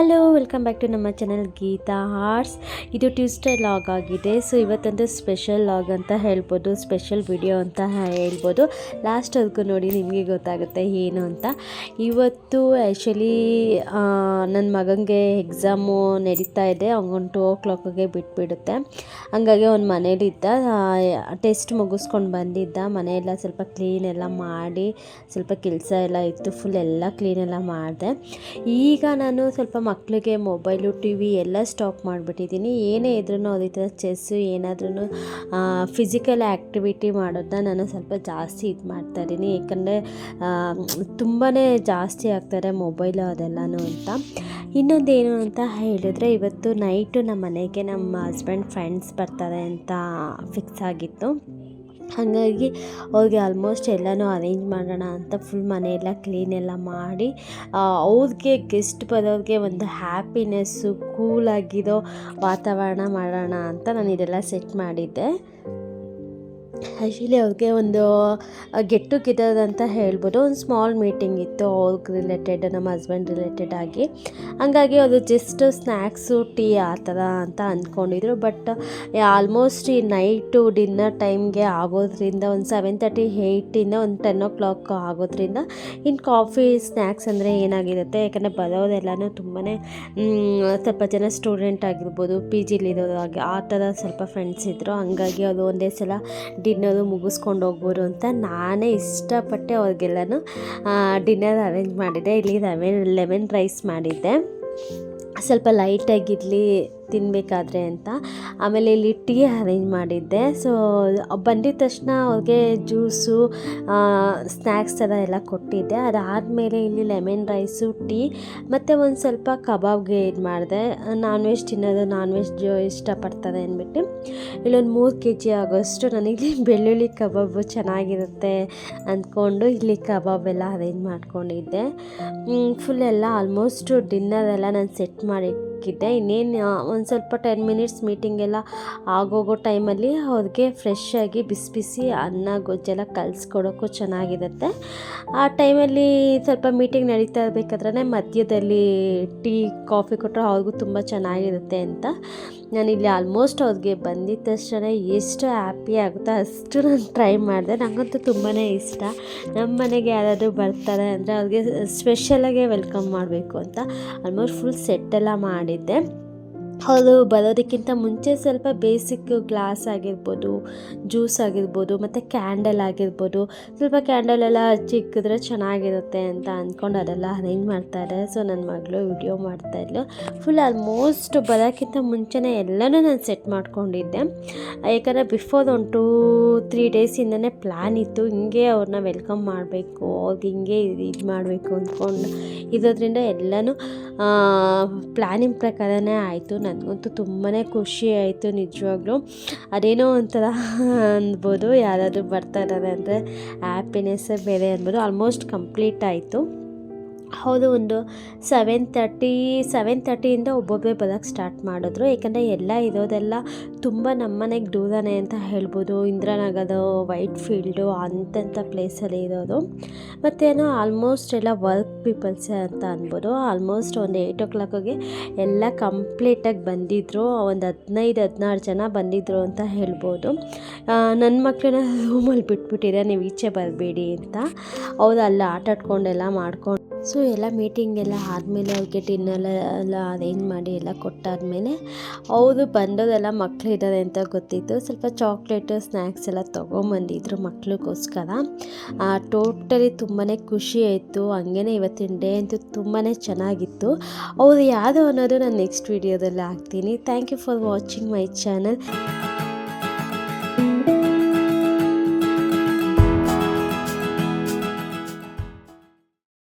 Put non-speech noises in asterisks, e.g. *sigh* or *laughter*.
Hello. Welcome back to ನಮ್ಮ channel Geetha hearts ಇದು Tuesday vlog ಆಗಿದೆ. ಸೊ ಇವತ್ತೊಂದು ಸ್ಪೆಷಲ್ ಲಾಗ್ ಅಂತ ಹೇಳ್ಬೋದು ಸ್ಪೆಷಲ್ ವಿಡಿಯೋ ಅಂತ ಹೇಳ್ಬೋದು. ಲಾಸ್ಟ್ ಅದಕ್ಕೂ ನೋಡಿ ನಿಮಗೆ ಗೊತ್ತಾಗುತ್ತೆ ಏನು ಅಂತ. ಇವತ್ತು ಆ್ಯಕ್ಚುಲಿ ನನ್ನ ಮಗನಿಗೆ ಎಕ್ಸಾಮು ನಡೀತಾ ಇದೆ. ಅವ್ನು ಟೂ ಓ ಕ್ಲಾಕಿಗೆ ಬಿಟ್ಬಿಡುತ್ತೆ. ಹಂಗಾಗಿ ಅವ್ನು ಮನೇಲಿದ್ದ ಟೆಸ್ಟ್ ಮುಗಿಸ್ಕೊಂಡು ಬಂದಿದ್ದ. ಮನೆಯೆಲ್ಲ ಸ್ವಲ್ಪ ಕ್ಲೀನ್ ಎಲ್ಲ ಮಾಡಿ, ಸ್ವಲ್ಪ ಕೆಲಸ ಎಲ್ಲ ಇತ್ತು ಫುಲ್ ಎಲ್ಲ ಕ್ಲೀನೆಲ್ಲ ಮಾಡಿದೆ. ಈಗ ನಾನು ಸ್ವಲ್ಪ ಮಕ್ಕಳಿಗೆ ಮೊಬೈಲು ಟಿ ವಿ ಎಲ್ಲ ಸ್ಟಾಪ್ ಮಾಡಿಬಿಟ್ಟಿದ್ದೀನಿ. ಏನೇ ಇದ್ರೂ ಅದೇ ಥರ ಚೆಸ್ಸು ಏನಾದ್ರೂ ಫಿಸಿಕಲ್ ಆ್ಯಕ್ಟಿವಿಟಿ ಮಾಡೋದನ್ನ ನಾನು ಸ್ವಲ್ಪ ಜಾಸ್ತಿ ಇದು ಮಾಡ್ತಾ ಇದ್ದೀನಿ. ಏಕೆಂದರೆ ತುಂಬಾ ಜಾಸ್ತಿ ಆಗ್ತಾರೆ ಮೊಬೈಲು ಅದೆಲ್ಲನೂ ಅಂತ. ಇನ್ನೊಂದು ಏನು ಅಂತ ಹೇಳಿದ್ರೆ, ಇವತ್ತು ನೈಟು ನಮ್ಮ ಮನೆಗೆ ನಮ್ಮ ಹಸ್ಬೆಂಡ್ ಫ್ರೆಂಡ್ಸ್ ಬರ್ತಾರೆ ಅಂತ ಫಿಕ್ಸ್ ಆಗಿತ್ತು. ಹಾಗಾಗಿ ಅವ್ರಿಗೆ ಆಲ್ಮೋಸ್ಟ್ ಎಲ್ಲನೂ ಅರೇಂಜ್ ಮಾಡೋಣ ಅಂತ ಫುಲ್ ಮನೆಯೆಲ್ಲ ಕ್ಲೀನ್ ಎಲ್ಲ ಮಾಡಿ ಅವ್ರಿಗೆ ಗೆಸ್ಟ್ ಬರೋರಿಗೆ ಒಂದು ಹ್ಯಾಪಿನೆಸ್ಸು ಕೂಲಾಗಿರೋ ವಾತಾವರಣ ಮಾಡೋಣ ಅಂತ ನಾನು ಇದೆಲ್ಲ ಸೆಟ್ ಮಾಡಿದ್ದೆ. ಆ್ಯಕ್ಚುಲಿ ಅವ್ರಿಗೆ ಒಂದು ಗೆಟ್ ಟುಗೆದರ್ ಅಂತ ಹೇಳ್ಬೋದು. ಒಂದು ಸ್ಮಾಲ್ ಮೀಟಿಂಗ್ ಇತ್ತು ಅವ್ರಿಗೆ ರಿಲೇಟೆಡ್ ನಮ್ಮ ಹಸ್ಬೆಂಡ್ ರಿಲೇಟೆಡ್ ಆಗಿ. ಹಾಗಾಗಿ ಅದು ಜಸ್ಟ್ ಸ್ನ್ಯಾಕ್ಸು ಟೀ ಆ ಥರ ಅಂತ ಅಂದ್ಕೊಂಡಿದ್ರು. ಬಟ್ ಆಲ್ಮೋಸ್ಟ್ ಈ ನೈಟು ಡಿನ್ನರ್ ಟೈಮ್ಗೆ ಆಗೋದ್ರಿಂದ ಒಂದು ಸೆವೆನ್ ತರ್ಟಿ ಏಯ್ಟಿಂದ ಒಂದು ಟೆನ್ ಓ ಕ್ಲಾಕ್ ಆಗೋದ್ರಿಂದ ಇನ್ನು ಕಾಫಿ ಸ್ನ್ಯಾಕ್ಸ್ ಅಂದರೆ ಏನಾಗಿರುತ್ತೆ? ಯಾಕಂದರೆ ಬರೋದೆಲ್ಲನೂ ತುಂಬಾ ಸ್ವಲ್ಪ ಜನ ಸ್ಟೂಡೆಂಟ್ ಆಗಿರ್ಬೋದು ಪಿ ಜಿಲಿರೋರು ಹಾಗೆ ಆ ಥರ ಸ್ವಲ್ಪ ಫ್ರೆಂಡ್ಸ್ ಇದ್ದರು ಹಂಗಾಗಿ ಅದು ಒಂದೇ ಸಲ ಡಿನ್ನರು ಮುಗಿಸ್ಕೊಂಡು ಹೋಗ್ಬೋದು ಅಂತ ನಾನೇ ಇಷ್ಟಪಟ್ಟೆ ಅವ್ರಿಗೆಲ್ಲನೂ ಡಿನ್ನರ್ ಅರೇಂಜ್ ಮಾಡಿದ್ದೆ ಇಲ್ಲಿ ಲೆವೆನ್ ಲೆಮನ್ ರೈಸ್ ಮಾಡಿದ್ದೆ. ಸ್ವಲ್ಪ ಲೈಟಾಗಿರಲಿ ತಿನ್ನಬೇಕಾದ್ರೆ ಅಂತ. ಆಮೇಲೆ ಇಲ್ಲಿ ಟೀ ಅರೇಂಜ್ ಮಾಡಿದ್ದೆ. ಸೊ ಬಂದಿದ ತಕ್ಷಣ ಅವ್ರಿಗೆ ಜ್ಯೂಸು ಸ್ನ್ಯಾಕ್ಸ್ ಥರ ಎಲ್ಲ ಕೊಟ್ಟಿದ್ದೆ. ಅದಾದಮೇಲೆ ಇಲ್ಲಿ ಲೆಮನ್ ರೈಸು, ಟೀ, ಮತ್ತು ಒಂದು ಸ್ವಲ್ಪ ಕಬಾಬ್ಗೆ ಇದು ಮಾಡಿದೆ. ನಾನ್ ವೆಜ್ ತಿನ್ನೋದು ನಾನ್ ವೆಜ್ ಇಷ್ಟಪಡ್ತಾರೆ ಅಂದ್ಬಿಟ್ಟು. ಇಲ್ಲೊಂದು ಮೂರು ಕೆ ಜಿ ಆಗೋಷ್ಟು ನನಗೆ ಬೆಳ್ಳುಳ್ಳಿ ಕಬಾಬು ಚೆನ್ನಾಗಿರುತ್ತೆ ಅಂದ್ಕೊಂಡು ಇಲ್ಲಿ ಕಬಾಬ್ ಎಲ್ಲ ಅರೇಂಜ್ ಮಾಡ್ಕೊಂಡಿದ್ದೆ. ಫುಲ್ ಎಲ್ಲ ಆಲ್ಮೋಸ್ಟು ಡಿನ್ನರ್ ಎಲ್ಲ ನಾನು ಸೆಟ್ ಮಾಡಿ ಇಕ್ಕಿದ್ದೆ ಇನ್ನೇನು ಒಂದು ಸ್ವಲ್ಪ ಟೆನ್ ಮಿನಿಟ್ಸ್ ಮೀಟಿಂಗ್ ಎಲ್ಲ ಆಗೋಗೋ ಟೈಮಲ್ಲಿ ಅವ್ರಿಗೆ ಫ್ರೆಶ್ ಆಗಿ ಬಿಸಿ ಬಿಸಿ ಅನ್ನ ಗೊಜ್ಜೆಲ್ಲ ಕಲಿಸ್ಕೊಡೋಕ್ಕೂ ಚೆನ್ನಾಗಿರುತ್ತೆ. ಆ ಟೈಮಲ್ಲಿ ಸ್ವಲ್ಪ ಮೀಟಿಂಗ್ ನಡೀತಾ ಇರಬೇಕಾದ್ರೆ ಮಧ್ಯದಲ್ಲಿ ಟೀ ಕಾಫಿ ಕೊಟ್ಟರೆ ಅವ್ರಿಗೂ ತುಂಬ ಚೆನ್ನಾಗಿರುತ್ತೆ ಅಂತ. ನಾನಿಲ್ಲಿ ಆಲ್ಮೋಸ್ಟ್ ಅವ್ರಿಗೆ ಬಂದಿದ್ದ ತಕ್ಷಣ ಎಷ್ಟು ಹ್ಯಾಪಿ ಆಗುತ್ತೋ ಅಷ್ಟು ನಾನು ಟ್ರೈ ಮಾಡಿದೆ. ನನಗಂತೂ ತುಂಬಾ ಇಷ್ಟ. ನಮ್ಮ ಮನೆಗೆ ಯಾರಾದರೂ ಬರ್ತಾರೆ ಅಂದರೆ ಅವ್ರಿಗೆ ಸ್ಪೆಷಲಾಗೆ ವೆಲ್ಕಮ್ ಮಾಡಬೇಕು ಅಂತ. ಆಲ್ಮೋಸ್ಟ್ ಫುಲ್ ಸೆಟ್ಟೆಲ್ಲ ಮಾಡಿದ್ದೆ. ಅವರು ಬರೋದಕ್ಕಿಂತ ಮುಂಚೆ ಸ್ವಲ್ಪ ಬೇಸಿಕ್ ಗ್ಲಾಸ್ ಆಗಿರ್ಬೋದು ಜ್ಯೂಸ್ ಆಗಿರ್ಬೋದು, ಮತ್ತು ಕ್ಯಾಂಡಲ್ ಆಗಿರ್ಬೋದು. ಸ್ವಲ್ಪ ಕ್ಯಾಂಡಲ್ ಎಲ್ಲ ಚಿಕ್ಕಿದ್ರೆ ಚೆನ್ನಾಗಿರುತ್ತೆ ಅಂತ ಅಂದ್ಕೊಂಡು ಅದೆಲ್ಲ ಅರೇಂಜ್ ಮಾಡ್ತಾರೆ ಸೊ ನನ್ನ ಮಗಳು ವಿಡಿಯೋ ಮಾಡ್ತಾಯಿದ್ಲು ಫುಲ್ ಆಲ್ಮೋಸ್ಟ್ ಬರೋಕ್ಕಿಂತ ಮುಂಚೆನೇ ಎಲ್ಲನೂ ನಾನು ಸೆಟ್ ಮಾಡ್ಕೊಂಡಿದ್ದೆ. ಯಾಕಂದರೆ ಬಿಫೋರ್ ಒನ್ ಟೂ ತ್ರೀ ಡೇಸಿಂದನೇ ಪ್ಲ್ಯಾನ್ ಇತ್ತು. ಹಿಂಗೆ ಅವ್ರನ್ನ ವೆಲ್ಕಮ್ ಮಾಡಬೇಕು, ಅವ್ರಿಗೆ ಹಿಂಗೆ ಇದು ಮಾಡಬೇಕು ಅಂದ್ಕೊಂಡು ಇರೋದ್ರಿಂದ ಎಲ್ಲನೂ ಪ್ಲ್ಯಾನಿಂಗ್ ಪ್ರಕಾರನೇ ಆಯಿತು. ನನಗಂತೂ ತುಂಬಾ ಖುಷಿ ಆಯಿತು ನಿಜವಾಗ್ಲೂ. ಅದೇನೋ ಒಂಥರ *laughs* ಅನ್ಬೋದು ಯಾರಾದರೂ ಬರ್ತಾ ಇದ್ದಾರೆ ಅಂದರೆ ಹ್ಯಾಪಿನೆಸ್ಸೇ ಬೇರೆ ಅನ್ಬೋದು. ಆಲ್ಮೋಸ್ಟ್ ಕಂಪ್ಲೀಟ್ ಆಯಿತು. ಹೌದು, ಒಂದು ಸೆವೆನ್ ತರ್ಟಿ ಸೆವೆನ್ ತರ್ಟಿಯಿಂದ ಒಬ್ಬೊಬ್ಬರೇ ಬರೋಕ್ಕೆ ಸ್ಟಾರ್ಟ್ ಮಾಡಿದ್ರು. ಏಕೆಂದರೆ ಎಲ್ಲ ಇರೋದೆಲ್ಲ ತುಂಬ ನಮ್ಮನೆಗೆ ದೂರನೇ ಅಂತ ಹೇಳ್ಬೋದು. ಇಂದಿರಾನಗರ ವೈಟ್ ಫೀಲ್ಡು ಅಂತಂಥ ಪ್ಲೇಸಲ್ಲಿ ಇರೋದು. ಮತ್ತೇನೋ ಆಲ್ಮೋಸ್ಟ್ ಎಲ್ಲ ವರ್ಕ್ ಪೀಪಲ್ಸೇ ಅಂತ ಅನ್ಬೋದು. ಆಲ್ಮೋಸ್ಟ್ ಒಂದು ಏಯ್ಟ್ ಓ ಕ್ಲಾಕಿಗೆ ಎಲ್ಲ ಕಂಪ್ಲೀಟಾಗಿ ಬಂದಿದ್ದರು ಒಂದು ಹದಿನೈದು, ಹದಿನಾರು ಜನ ಬಂದಿದ್ದರು ಅಂತ ಹೇಳ್ಬೋದು. ನನ್ನ ಮಕ್ಕಳನ್ನ ರೂಮಲ್ಲಿ ಬಿಟ್ಬಿಟ್ಟಿದೆ ನೀವು ಈಚೆ ಬರಬೇಡಿ ಅಂತ. ಅವರು ಅಲ್ಲಿ ಆಟಾಡ್ಕೊಂಡೆಲ್ಲ ಮಾಡ್ಕೊಂಡು ಸೊ ಎಲ್ಲ ಮೀಟಿಂಗ್ ಎಲ್ಲ ಆದಮೇಲೆ ಅವ್ರಿಗೆ ಟಿನ್ನೆಲ್ಲ ಎಲ್ಲ ಅರೇಂಜ್ ಮಾಡಿ ಎಲ್ಲ ಕೊಟ್ಟಾದಮೇಲೆ ಅವರು ಬಂದೋದೆಲ್ಲ ಮಕ್ಕಳು ಇದ್ದಾರೆ ಅಂತ ಗೊತ್ತಿತ್ತು. ಸ್ವಲ್ಪ ಚಾಕ್ಲೇಟು ಸ್ನ್ಯಾಕ್ಸ್ ಎಲ್ಲ ತೊಗೊಂಬಂದಿದ್ರು ಮಕ್ಳಿಗೋಸ್ಕರ. ಟೋಟಲಿ ತುಂಬಾ ಖುಷಿ ಆಯಿತು. ಹಂಗೇ ಇವತ್ತಿನ ಡೇ ಅಂತೂ ತುಂಬಾ ಚೆನ್ನಾಗಿತ್ತು. ಅವರು ಯಾರು ಅನ್ನೋದು ನಾನು ನೆಕ್ಸ್ಟ್ ವೀಡಿಯೋದಲ್ಲಿ ಹಾಕ್ತೀನಿ. Thank you for watching my channel